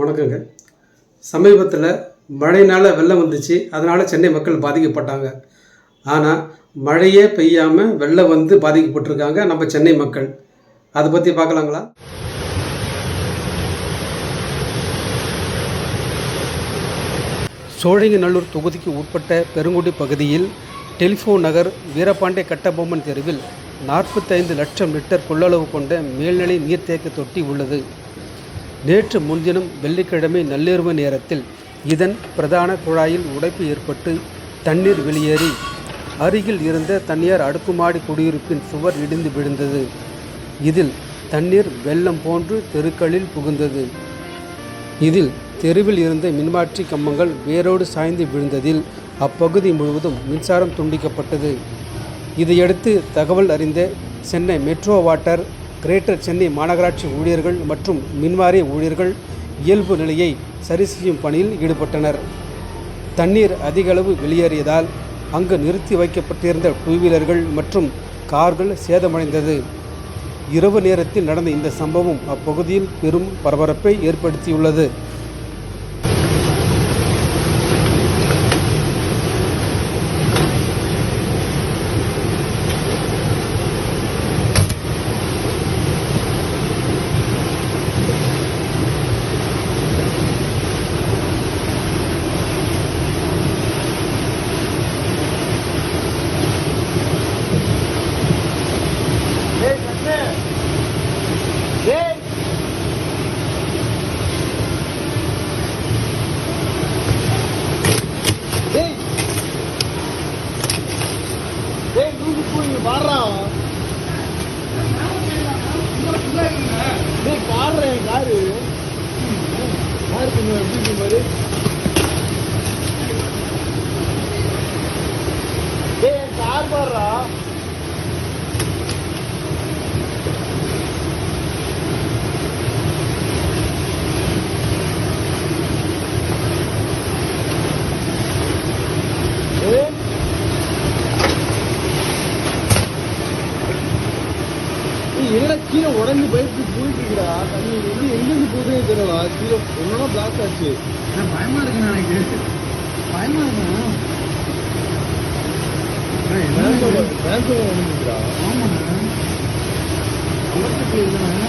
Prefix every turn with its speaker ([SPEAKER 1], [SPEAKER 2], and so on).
[SPEAKER 1] வணக்கங்க. சமீபத்தில் மழைனால் வெள்ளம் வந்துச்சு. அதனால் சென்னை மக்கள் பாதிக்கப்பட்டாங்க. ஆனால் மழையே பெய்யாமல் வெள்ளம் வந்து பாதிக்கப்பட்டிருக்காங்க நம்ம சென்னை மக்கள். அதை பற்றி பார்க்கலாங்களா சோழிங்கநல்லூர் தொகுதிக்கு உட்பட்ட பெருங்குடி பகுதியில் டெலிஃபோன் நகர் வீரபாண்டிய கட்டபொம்மன் தெருவில் நாற்பத்தைந்து லட்சம் லிட்டர் கொள்ளளவு கொண்ட மேல்நிலை நீர்த்தேக்க தொட்டி உள்ளது. நேற்று முன்தினம் வெள்ளிக்கிழமை நள்ளிரவு நேரத்தில் இதன் பிரதான குழாயில் உடைப்பு ஏற்பட்டு தண்ணீர் வெளியேறி அருகில் இருந்த தனியார் அடுக்குமாடி குடியிருப்பின் சுவர் இடிந்து விழுந்தது. இதில் தண்ணீர் வெள்ளம் போன்று தெருக்களில் புகுந்தது. இதில் தெருவில் இருந்த மின்மாற்றி கம்பங்கள் வேரோடு சாய்ந்து விழுந்ததில் அப்பகுதி முழுவதும் மின்சாரம் துண்டிக்கப்பட்டது. இதையடுத்து தகவல் அறிந்த Chennai metro water greater Chennai மாநகராட்சி ஊழியர்கள் மற்றும் மின்வாரிய ஊழியர்கள் இயல்பு நிலையை சரி செய்யும் பணியில் ஈடுபட்டனர். தண்ணீர் அதிக அளவு வெளியேறியதால் அங்கு நிறுத்தி வைக்கப்பட்டிருந்த டூவீலர்கள் மற்றும் கார்கள் சேதமடைந்தது. இரவு நேரத்தில் நடந்த இந்த சம்பவம் அப்பகுதியில் பெரும் பரபரப்பை ஏற்படுத்தியுள்ளது.
[SPEAKER 2] பாடுறேன் காரு காரு கொஞ்சம் எப்படி கார் பாடுறா என்னடா கீழே உடஞ்சு பயிற்சி போயிட்டு எங்கிருந்து போகுதுன்னே தெரியல கீழே ஒன்னொன்னா பிளாக் ஆச்சு.
[SPEAKER 3] பயமா இருக்கு எனக்கு. பயமா இருக்கா
[SPEAKER 2] பேங்கோட பேங்கோட உடஞ்சுடா
[SPEAKER 3] ஆமாண்ணா எலக்ட்ரிக் இல்லைண்ணா